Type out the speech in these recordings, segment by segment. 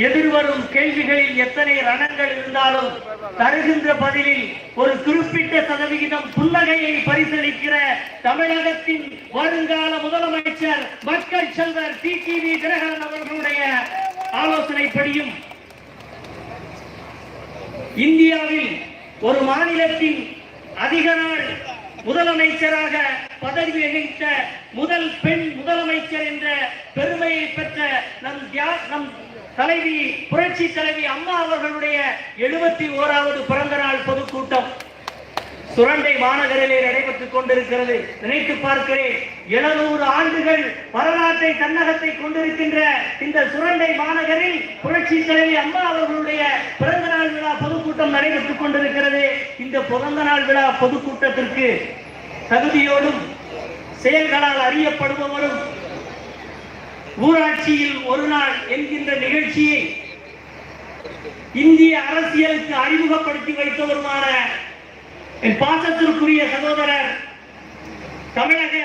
எதிர்வரும் கேள்விகளில் எத்தனை ரணங்கள் இருந்தாலும் தருகின்ற பதிலில் ஒரு குறிப்பிட்ட சதவிகிதம் புன்னகையை பரிசளிக்கிற தமிழகத்தின் வருங்கால முதலமைச்சர் மக்கள் செல்வர் டி டிவி தினகரன் அவர்களுடைய ஆலோசனைப்படியும் இந்தியாவில் ஒரு மாநிலத்தின் அதிக நாள் முதலமைச்சராக பதவி வகித்த முதல் பெண் முதலமைச்சர் என்ற பெருமையை பெற்ற நம் நம் தலைவி புரட்சி தலைவி அம்மா அவர்களுடைய எழுபத்தி ஓராவது பிறந்த நாள் பொதுக்கூட்டம். சுரண்டை மாநகரிலே நடைபெற்றுக் கொண்டிருக்கிறது. நினைத்து பார்க்கிறேன் எழுநூறு ஆண்டுகள் வரலாற்றை தன்னகத்தை கொண்டிருக்கின்ற இந்த சுரண்டை மாநகரில் புரட்சி தலைவி அம்மா அவர்களுடைய பிறந்த நாள் விழா பொதுக்கூட்டம் நடைபெற்றுக் கொண்டிருக்கிறது. இந்த பிறந்த நாள் விழா பொதுக்கூட்டத்திற்கு தகுதியோடும் செயல்களால் அறியப்படுபவரும் ஊராட்சியில் ஒரு நாள் என்கின்ற நிகழ்ச்சியை இந்திய அரசியலுக்கு அறிமுகப்படுத்தி வைத்தவருமான என் பாசத்திற்குரிய சகோதரர் தமிழக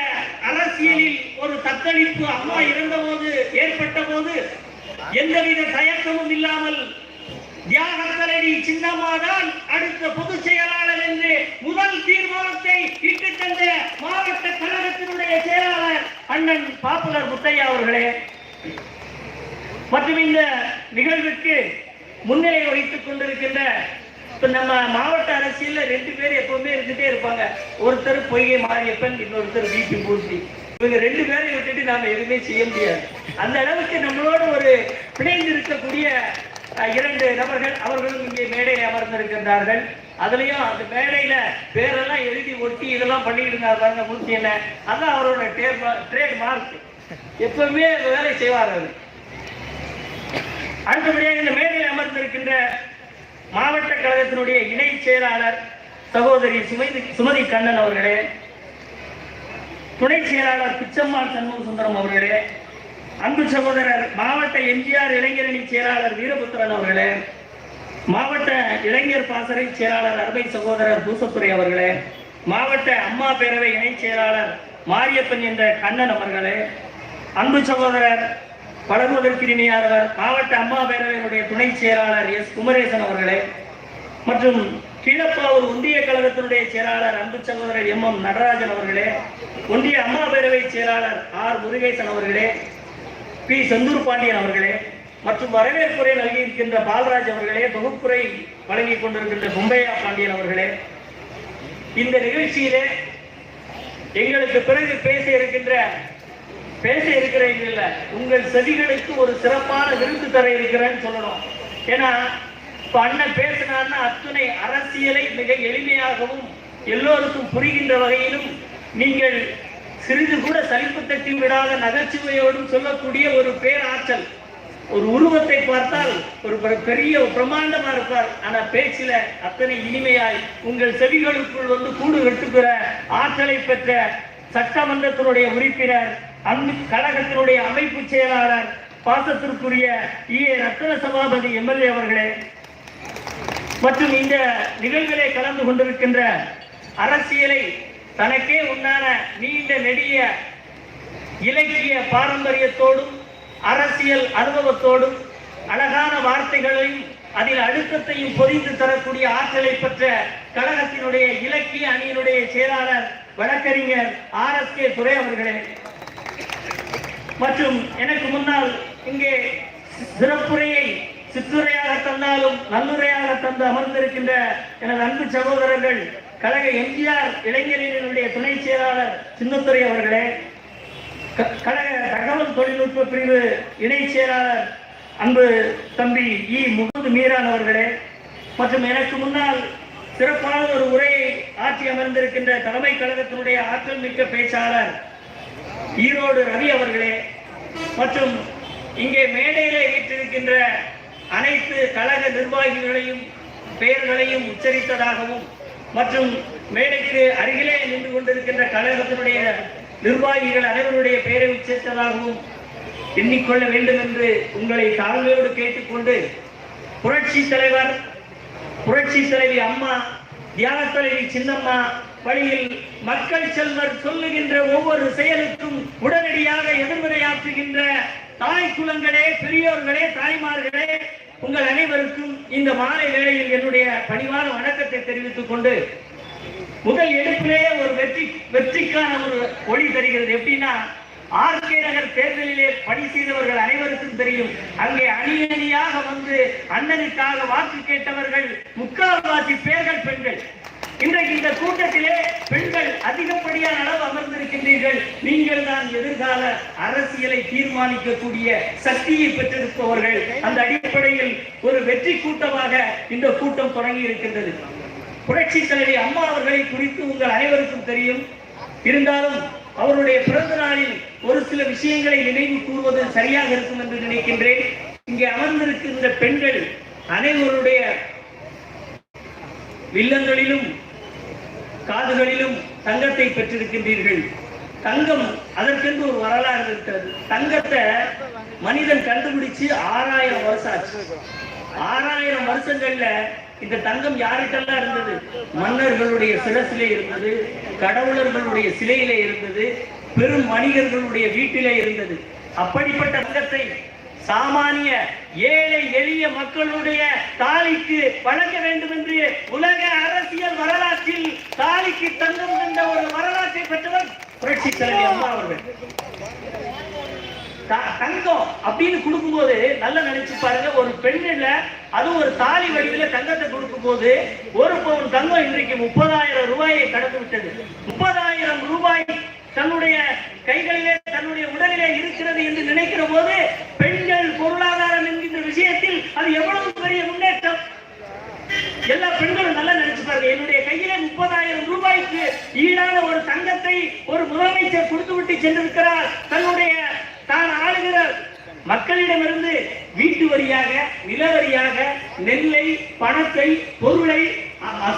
அரசியலில் ஒரு தத்தளிப்பு அம்மா இருந்தபோது ஏற்பட்ட போது எந்தவித தயக்கமும் இல்லாமல் தியாகத்தலடி சின்னமாதான் அடுத்த பொதுச் செயலாளர் என்று முதல் தீர்மானத்தை இட்டு தந்த மாவட்ட கழகத்தினுடைய செயலாளர் அண்ணன் பாப்புலர் முத்தையா அவர்களே மற்றும் இந்த நிகழ்வுக்கு முன்னிலை வகித்துக் கொண்டிருக்கின்ற இப்போ நம்ம மாவட்ட அரசியலில் ரெண்டு பேர் எப்பவுமே இருந்துகிட்டே இருப்பாங்க. ஒருத்தர் பொய்கை மாரியப்பன் இன்னொருத்தர் வீட்டு பூர்த்தி இவங்க ரெண்டு பேரையும் விட்டுட்டு நாம் எதுவுமே செய்ய முடியாது. அந்த அளவுக்கு நம்மளோட ஒரு பிணைந்து இருக்கக்கூடிய இரண்டு நபர்கள் அவர்களும் இங்கே மேடையில் அமர்ந்திருக்கின்றார்கள். அதுலயும் அந்த மேடையில பேரெல்லாம் எழுதி ஒட்டி இதெல்லாம் பண்ணிட்டு இருந்தார் பாருங்க மூர்த்தி என்ன? அதான் அவரோட ட்ரேட் மார்க் எப்பவுமே வேலை செய்வார் அவர். அடுத்தபடியாக இந்த மேடையில் அமர்ந்திருக்கின்ற மாவட்ட கழகத்தினுடைய இணை செயலாளர் சகோதரி சுமதி சுமதி கண்ணன் அவர்களே துணை செயலாளர் பிச்சம்மாள் சண்முக சுந்தரம் அவர்களே அன்பு சகோதரர் மாவட்ட எம்ஜிஆர் இளைஞரணி செயலாளர் வீரபுத்திரன் அவர்களே மாவட்ட இளைஞர் பாசறை செயலாளர் அருமை சகோதரர் பூசத்துறை அவர்களே மாவட்ட அம்மா பேரவை இணைச் செயலாளர் மாரியப்பன் என்ற கண்ணன் அவர்களே அன்பு சகோதரர் பழகுவதற்கினியானவர் மாவட்ட அம்மா பேரவையினுடைய துணை செயலாளர் எஸ். குமரேசன் அவர்களே மற்றும் கீழப்பாவூர் ஒன்றிய கழகத்தினுடைய செயலாளர் அன்பு சகோதரர் எம். எம். நடராஜன் அவர்களே ஒன்றிய அம்மா பேரவை செயலாளர் ஆர். முருகேசன் அவர்களே பி. செந்தூர் பாண்டியன் அவர்களே மற்றும் வரவேற்புரை நல்கியிருக்கின்ற பால்ராஜ் அவர்களே தொகுப்புரை வழங்கிக் கொண்டிருக்கின்ற பொம்பையா பாண்டியன் அவர்களே. இந்த நிகழ்ச்சியிலே எங்களுக்கு பிறகு பேச இருக்கின்ற பேச இருக்கிறீங்க இல்ல உங்கள் செவிகளுக்கு ஒரு சிறப்பான விருது தர இருக்கிறேன்னு சொல்லணும். ஏன்னா இப்ப அண்ணன் பேசினார்னா அத்துணை அரசியலை மிக எளிமையாகவும் எல்லோருக்கும் புரிகின்ற வகையிலும் நீங்கள் சிறிது கூட சலிப்பு தட்டி விடாத நகைச்சுவையோடும் சொல்லக்கூடிய ஒரு பேராற்றல் ஒரு உருவத்தை பார்த்தால் ஒரு பெரிய ஒரு பிரம்மாண்டமா இருப்பார். ஆனா பேச்சில அத்தனை இனிமையாய் உங்கள் செவிகளுக்குள் வந்து கூடு கட்டுகிற ஆற்றலை பெற்ற சட்டமன்றத்தினுடைய உறுப்பினர் அன்பு கழகத்தினுடைய அமைப்பு செயலாளர் பாசத்திற்குரிய இ. ஏ. ரத்ன சபாபதி எம்எல்ஏ அவர்களே மற்றும் இந்த நிகழ்விலே கலந்து கொண்டிருக்கின்ற அரசியலை தனக்கே உண்டான நீண்ட நெடிய இலக்கிய பாரம்பரியத்தோடும் அரசியல் அனுபவத்தோடும் அழகான வார்த்தைகளையும் அதில் அழுத்தத்தையும் பொறிந்து தரக்கூடிய ஆற்றலை பெற்ற கழகத்தினுடைய இலக்கிய அணியினுடைய செயலாளர் வழக்கறிஞர் ஆர் எஸ் கே துரை அவர்களே. மற்றும் எனக்கு முன்னால் இங்கே சிறப்புரையை சிற்றுரையாக தந்தாலும் நல்லுரையாக தந்து அமர்ந்திருக்கின்ற எனது அன்பு சகோதரர்கள் கழக எம்ஜிஆர் இளைஞரினுடைய துணை செயலாளர் சின்னத்துறை அவர்களே. கழக தகவல் தொழில்நுட்ப பிரிவு இணை செயலாளர் அன்பு தம்பி இ. முகமது மீரான் அவர்களே மற்றும் எனக்கு முன்னால் சிறப்பான ஒரு உரையை ஆற்றி அமர்ந்திருக்கின்ற தலைமை கழகத்தினுடைய ஆற்றல் மிக்க பேச்சாளர் ஈரோடு ரவி அவர்களே மற்றும் இங்கே மேடையிலே வீற்றிருக்கின்ற அனைத்து கழக நிர்வாகிகளையும் பெயர்களையும் உச்சரித்ததாகவும் மற்றும் மேடைக்கு அருகிலே நின்று கொண்டிருக்கின்ற கழகத்தினுடைய நிர்வாகிகள் அனைவருடைய பெயரை உச்சரித்ததாகவும் எண்ணிக்கொள்ள வேண்டும் என்று உங்களை தாழ்மையோடு கேட்டுக்கொண்டு புரட்சி தலைவர் புரட்சி தலைவி அம்மா தியாக தலைவி சின்னம்மா வழியில் மக்கள் செல்வர் சொல்லுகின்ற ஒவ்வொரு செயலுக்கும் உடனடியாக எதிர்வினையாற்றுகின்ற தாய் குலங்களே பெரியோர்களே தாய்மார்களே உங்கள் அனைவருக்கும் இந்த மாலை வேளையில் என்னுடைய பணிவான வணக்கத்தை தெரிவித்துக் கொண்டு முதல் எடுப்பிலேயே ஒரு வெற்றி வெற்றிக்கான ஒரு ஒளி தருகிறது. எப்படின்னா ஆர்கே நகர் தேர்தலிலே பணி செய்தவர்கள் அனைவருக்கும் தெரியும். அங்கே அணி அணியாக வந்து அண்ணனுக்காக வாக்கு கேட்டவர்கள் முக்கால்வாசி பேர்கள் பெண்கள். இன்றைக்கு இந்த கூட்டத்திலே பெண்கள் அதிகப்படியான அளவு அமர்ந்திருக்கின்றீர்கள். நீங்கள் தான் எதிர்கால அரசியலை தீர்மானிக்கக்கூடிய சக்தியை பெற்றிருப்பவர்கள். அந்த அடிப்படையில் ஒரு வெற்றி கூட்டமாக இந்த கூட்டம் தொடங்கி இருக்கின்றது புரட்சி தலைவி அம்மா அவர்களை குறித்து உங்கள் அனைவருக்கும் தெரியும். இருந்தாலும் அவருடைய பிறந்த நாளில் ஒரு சில விஷயங்களை நினைவு கூறுவது சரியாக இருக்கும் என்று நினைக்கின்றேன். இங்கே அமர்ந்திருக்கின்ற பெண்கள் அனைவருடைய வில்லங்களிலும் காதுகளிலும் தங்கத்தை பெற்றிருக்கின்றீர்கள். தங்கம் அதற்கென்று ஒரு வரலாறு இருக்கிறது. தங்கத்தை மனிதன் கண்டுபிடிச்சு வருஷம் ஆச்சு ஆறாயிரம் வருஷங்கள்ல இந்த தங்கம் யாருக்கெல்லாம் இருந்தது? மன்னர்களுடைய சிரசிலே இருந்தது கடவுளர்களுடைய சிலையிலே இருந்தது பெரும் வணிகர்களுடைய வீட்டிலே இருந்தது. அப்படிப்பட்ட தங்கத்தை சாமானிய ஏழை எளிய மக்களுடைய தாலிக்கு வழங்க வேண்டும் என்று உலக அரசியல் வரலாற்றில் தாலிக்கு தங்கம் என்ற ஒரு வரலாற்றை பெற்றவர் புரட்சி தலைவர் அம்மா அவர்கள். தங்கம் அப்படின்னு கொடுக்கும்போது நல்லா நினைச்சு பாருங்க ஒரு பெண்ணில அதுவும் ஒரு தாலி வடிவில தங்கத்தை கொடுக்கும்போது ஒரு பவுன் தங்கம் இன்றைக்கு முப்பதாயிரம் ரூபாயை கடந்து விட்டது. முப்பதாயிரம் ரூபாய் தன்னுடைய கைகளிலே தன்னுடைய உடலிலே இருக்கிறது என்று நினைக்கிற போது பெண்கள் பொருளாதாரம் என்கின்ற விஷயத்தில் அது எவ்வளவு பெரிய முன்னேற்றம்? எல்லா பெண்களும் நல்லா நினைச்சு பாருங்க என்னுடைய கையிலே முப்பதாயிரம் ரூபாய்க்கு ஈடான ஒரு தங்கத்தை ஒரு முதலமைச்சர் கொடுத்து விட்டு சென்றிருக்கிறார். தன்னுடைய தான் ஆளுகிற மக்களிடமிருந்து வீட்டு வரியாக நில வரியாக நெல்லை பணத்தை பொருளை அ-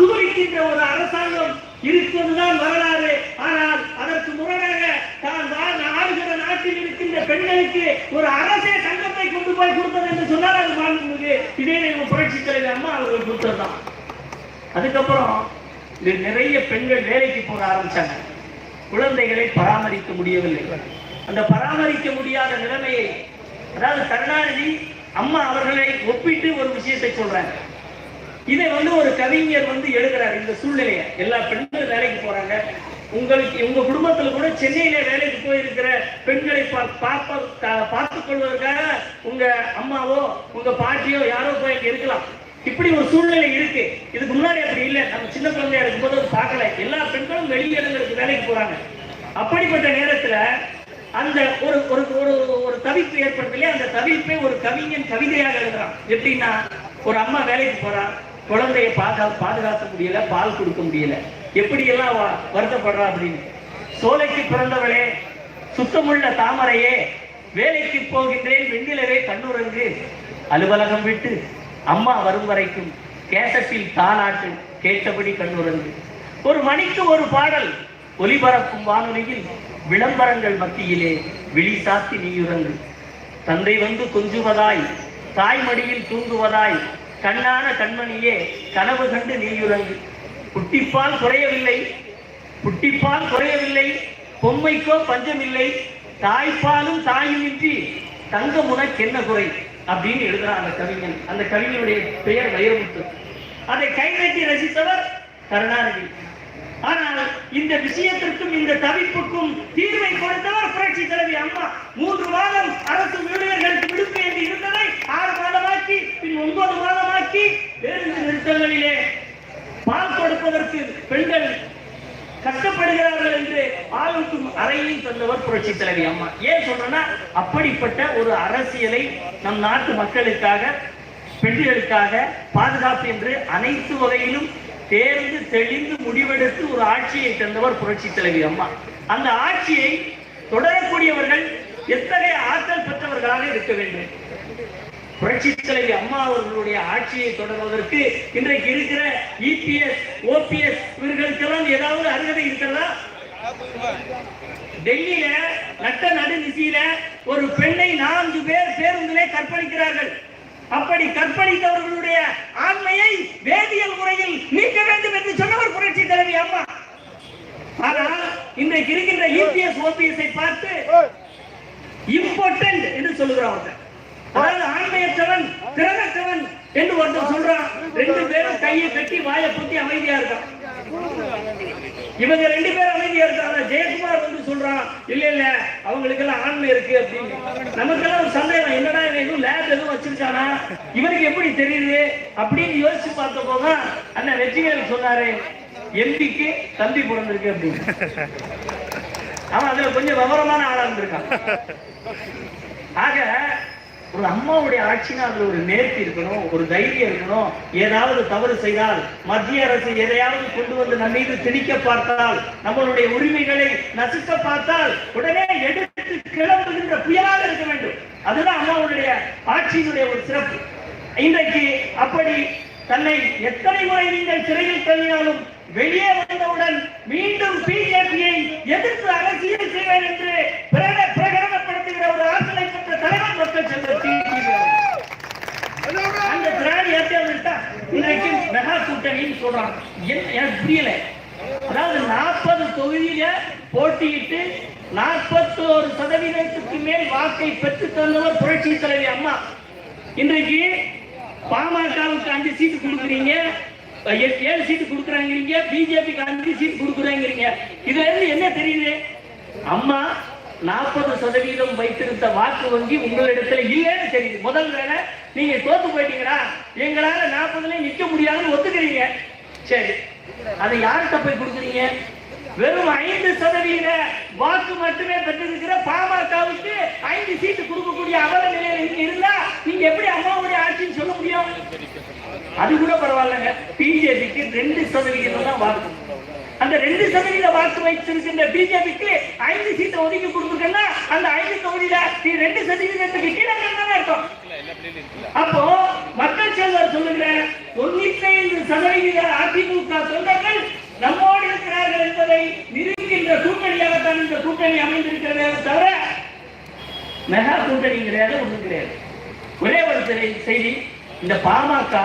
ஒரு அரசாங்கம் இருப்பதுதான் வரலாறு. ஆனால் அதற்கு முரணாக தான் ஆளுகிற நாட்டில் இருக்கின்ற பெண்களுக்கு ஒரு அரசே சங்கத்தை கொண்டு போய் கொடுத்தது என்று சொன்னால் அது மாண்புமிகு இதே நம்ம புரட்சி தலைவர் அம்மா அவர்கள் கொடுத்ததுதான் அதுக்கப்புறம் நிறைய பெண்கள் வேலைக்கு போக ஆரம்பிச்சாங்க. குழந்தைகளை பராமரிக்க முடியவில்லை. அந்த பராமரிக்க முடியாத நிலைமையை அதாவது கருணாநிதி அம்மா அவர்களை ஒப்பிட்டு ஒரு விஷயத்தை சொல்றாங்க. இதை வந்து ஒரு கவிஞர் வந்து எழுதுறாரு இந்த சூழ்நிலையை. எல்லா பெண்களும் வேலைக்கு போறாங்க. உங்களுக்கு உங்க குடும்பத்துல கூட சென்னையில வேலைக்கு போயிருக்கிற பெண்களை பா- கொள்வதற்காக உங்க அம்மாவோ உங்க பாட்டியோ யாரோ போய் அங்க இருக்கலாம். இப்படி ஒரு சூழ்நிலை இருக்கு. இதுக்கு முன்னாடி அப்படி இல்லை. நம்ம சின்ன குழந்தையா இருக்கும்போது பார்க்கல. எல்லா பெண்களும் வெளியிடங்களுக்கு வேலைக்கு போறாங்க. அப்படிப்பட்ட நேரத்துல அந்த ஒரு ஒரு ஒரு ஒரு தவிப்பு ஏற்படுது இல்லையா? அந்த தவிப்பை ஒரு கவிஞன் கவிதையாக எழுதுறான். எப்படின்னா ஒரு அம்மா வேலைக்கு போறா குழந்தைய பாதுகா பாதுகாக்க முடியல பால் கொடுக்க முடியல. எப்படி எல்லாம் வருத்தப்படுறா அப்படின்னு. சோலைக்கு பிறந்தவளே சுத்தமுள்ள தாமரையே வேலைக்கு போகின்றேன் வெண்ணிலவே கண்ணுறங்கு அலுவலகம் விட்டு அம்மா வரும் வரைக்கும் கேசத்தில் தாளாட்டு கேட்டபடி கண்ணுறங்கு ஒரு மணிக்கு ஒரு பாடல் ஒலிபரப்பும் வானொலியில் விளம்பரங்கள் மத்தியிலே விழி சாத்தி நீயுறங்கு தந்தை வந்து கொஞ்சுவதாய் தாய் மடியில் தூங்குவதாய் கண்ணான கண்மணியே கனவு கண்டு நீயுறங்கு புட்டிப்பால் குறையவில்லை புட்டிப்பால் குறையவில்லை பொம்மைக்கோ பஞ்சமில்லை தாய்ப்பாலும் தாயுமின்றி தங்கம் உனக்கென்ன குறை? அப்படின்னு எழுதுறான் அந்த கவிஞன். அந்த கவிஞனுடைய பெயர் வைரமுத்து. அதை கைநட்டி ரசித்தவர் கருணாநிதி. ஆனால் இந்த விஷயத்திற்கும் இந்த தவிப்புக்கும் தீர்வை கொடுத்தவர் புரட்சி தலைவி அம்மா. மூன்று மாதம் அரசு ஊழியர்களுக்கு விடுப்பு என்று இருந்ததை ஆறு மாதமாக்கி பின் ஒன்பது மாதமாக்கி பேருந்து நிறுத்தங்களிலே பால் கொடுப்பதற்கு பெண்கள் கஷ்டப்படுகிறார்கள் என்று ஆளுக்கும் அறையையும் தந்தவர் புரட்சி தலைவி அம்மா. ஏன் சொல்றேன்னா அப்படிப்பட்ட ஒரு அரசியலை நம் நாட்டு மக்களுக்காக பெண்களுக்காக பாதுகாப்பு என்று அனைத்து வகையிலும் தேர்ந்து தெளிந்து முடிவெடுத்து ஒரு ஆட்சியை தந்தவர் புரட்சி தலைவி அம்மா. அந்த ஆட்சியை தொடரக்கூடியவர்கள் எத்தகைய ஆற்றல் பெற்றவர்களாக இருக்க வேண்டும்? புரட்சி தலைவி அம்மா அவர்களுடைய ஆட்சியை தொடர்வதற்கு இன்றைக்கு இருக்கிற இபிஎஸ் ஓபிஎஸ் இவர்களுக்கெல்லாம் ஏதாவது அருகதை இருக்கிறதா? டெல்லியில நட்ட நடுநிசியில ஒரு பெண்ணை நான்கு பேர் பேருந்திலே கற்பழிக்கிறார்கள். அப்படி கற்பழித்தவர்களுடைய ஆண்மையை வேதியியல் முறையில் நீக்க வேண்டும் என்று சொன்னவர் புரட்சி தலைவி அம்மா. ஆனால் இன்றைக்கு இருக்கின்ற யூபிஎஸ் ஓபிஎஸ்ஐ பார்த்து இம்பார்ட்டன்ட் என்று சொல்லுகிறார்கள் அதாவது ஆண்மையற்றவன் திறனற்றவன் என்று ஒருத்தன் சொல்றான். ரெண்டு பேரும் கையை கட்டி வாயை பொத்தி அமைதியா இருக்கான். இவங்க ரெண்டு பேரும் அமைதியா இருக்காங்க. சொல்றான் இல்ல இல்ல அவங்களுக்கு எல்லாம் ஆண்மை இருக்கு அப்படின்னு. நமக்கெல்லாம் ஒரு சந்தேகம் என்னடா எதுவும் லேப் எதுவும் வச்சிருக்கானா? இவருக்கு எப்படி தெரியுது? அப்படின்னு யோசிச்சு பார்த்த போது அண்ணன் வெற்றிவேல் சொன்னாரு எம்பிக்கு தம்பி பிறந்திருக்கு அப்படின்னு. அவன் அதுல கொஞ்சம் விவரமான ஆளா இருந்திருக்கான். ஆக ஒரு அம்மாவுடைய ஆட்சினா அதுல ஒரு நேர்த்தி இருக்கணும் ஒரு தைரியம் இருக்கணும். ஏதாவது தவறு செய்தால் மத்திய அரசு எதையாவது கொண்டு வந்து நம்ம மீது திணிக்க பார்த்தால் நம்மளுடைய உரிமைகளை நசுக்க பார்த்தால் உடனே எடுத்து கிளம்புகின்ற புயலாக இருக்க வேண்டும். அதுதான் அம்மாவுடைய ஆட்சியினுடைய ஒரு சிறப்பு. இன்றைக்கு அப்படி தன்னை எத்தனை முறை நீங்கள் சிறையில் தள்ளினாலும் வெளியே வந்தவுடன் மீண்டும் பிஜேபியை எதிர்த்து அரசியல் செய்வேன் என்று பிரகடனப்படுத்துகிற ஒரு ஆற்றலை பெற்ற தலைவர் மக்கள் செல்வர் டிடிவி அந்த திராணி ஏற்றா இன்றைக்கு மெகா கூட்டணின்னு சொல்றாங்க. எனக்கு புரியல. அதாவது நாற்பது தொகுதியில போட்டியிட்டு நாற்பத்தோரு சதவீதத்துக்கு மேல் வாக்கை பெற்று தந்தவர் புரட்சி தலைவி அம்மா. இன்றைக்கு பாமகவுக்கு அஞ்சு சீட்டு கொடுக்குறீங்க. ஏழு சீட்டு கொடுக்குறாங்கிறீங்க. பிஜேபிக்கு அஞ்சு சீட்டு கொடுக்குறாங்கிறீங்க. இதுல இருந்து என்ன தெரியுது? அம்மா நாற்பது சதவீதம் வைத்திருந்த வாக்கு வங்கி உங்களிடத்துல இல்லைன்னு தெரியுது. முதல் வேலை நீங்க தோத்து போயிட்டீங்களா எங்களால நாற்பதுல நிக்க முடியாதுன்னு ஒத்துக்கிறீங்க. சரி. அதை யார்கிட்ட போய் கொடுக்குறீங்க? வெறும் ஐந்து சதவீத வாக்கு மட்டுமே பெற்றிருக்கிற பாமகவுக்கு ஐந்து சீட்டு கொடுக்கக்கூடிய அவல நிலையில நீங்க இருந்தா நீங்க எப்படி அம்மாவுடைய ஆட்சின்னு சொல்ல முடியும்? அது கூட பரவாயில்லங்க. பிஜேபிக்கு ரெண்டு சதவீதம் தான் வாக்கு அந்த ரெண்டு சதவீத வாக்கு வைத்திருக்கின்ற பிஜேபிக்கு ஐந்து சீட்டை ஒதுக்கி கொடுத்துருக்கேன்னா அந்த ஐந்து தொகுதியில நீ ரெண்டு சதவீதத்துக்கு கீழே தானே இருக்கும் அப்போ மக்கள் செல்வர் சொல்லுங்க தொண்ணூத்தி ஐந்து சதவீத அதிமுக தொண்டர்கள் நம்மோடு இருக்கிறார்கள் என்பதை நிரூபிக்கின்ற கூட்டணியாகத்தான் இந்த கூட்டணி அமைந்திருக்கிறதே தவிர மெகா கூட்டணி கிடையாது ஒண்ணும் கிடையாது. ஒரே ஒரு செய்தி இந்த பாமக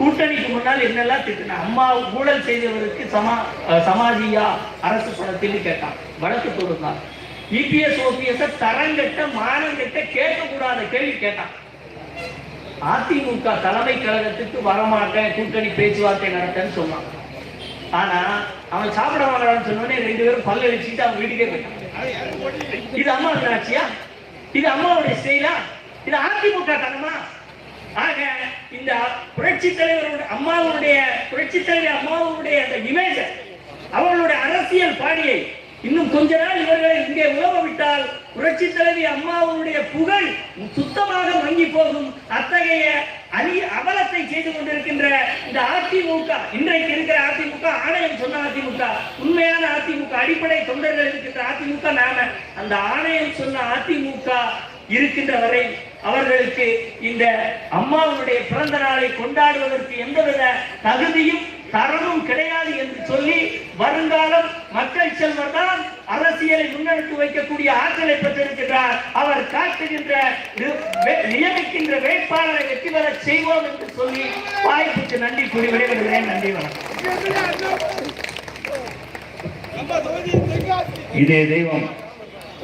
கூட்டணிக்கு முன்னால் என்னெல்லாம் திட்டின அம்மா ஊழல் செய்தவருக்கு சமா அஹ் சமாஜியா அரசு படத்தில் கேட்டான். வழக்கு தொடுத்தான். இபிஎஸ் ஓபிஎஸ் தரங்கட்ட மானங்கட்ட கேட்கக்கூடாத கேள்வி கேட்டான். அதிமுக தலைமை கழகத்துக்கு வரமாட்டேன் கூட்டணி பேச்சுவார்த்தை நடத்தேன்னு சொன்னான். ஆனா அவன் சாப்பிட வாங்கலாம்னு சொன்னோடனே ரெண்டு பேரும் பல்ல வச்சுட்டு அவன் வீட்டுக்கே போயிட்டான். இது அம்மா ஆட்சியா? இது அம்மாவுடைய செயலா? இது அதிமுக தனமா ஆக இந்த புரட்சி தலைவருடைய அம்மாவுடைய புரட்சி தலைவர் அம்மாவுடைய அந்த இமேஜ அவர்களுடைய அரசியல் பாடியை இன்னும் கொஞ்ச நாள் இவர்களை இங்கே உழவ விட்டால் புரட்சி தலைவி அம்மாவுடைய புகழ் சுத்தமாக மங்கி போகும். அத்தகைய அணி அவலத்தை செய்து கொண்டிருக்கின்ற இந்த அதிமுக இன்றைக்கு இருக்கிற அதிமுக ஆணையம் சொன்ன அதிமுக உண்மையான அதிமுக அடிப்படை தொண்டர்கள் இருக்கின்ற அதிமுக நாம அந்த ஆணையம் சொன்ன அதிமுக இருக்கின்ற வரை அவர்களுக்கு இந்த அம்மாவுடைய பிறந்த நாளை கொண்டாடுவதற்கு எந்தவித தகுதியும் தரமும் கிடையாது என்று சொல்லி வருங்காலம் மக்கள் செல்வர் தான் அரசியலை முன்னெடுத்து வைக்கக்கூடிய ஆற்றலை பெற்றிருக்கிறார் அவர் காட்டுகின்ற நியமிக்கின்ற வேட்பாளரை வெற்றி பெற செய்வோம் என்று சொல்லி வாய்ப்புக்கு நன்றி கூறி விடைபெறுகிறேன். நன்றி வணக்கம். இதே தெய்வம்.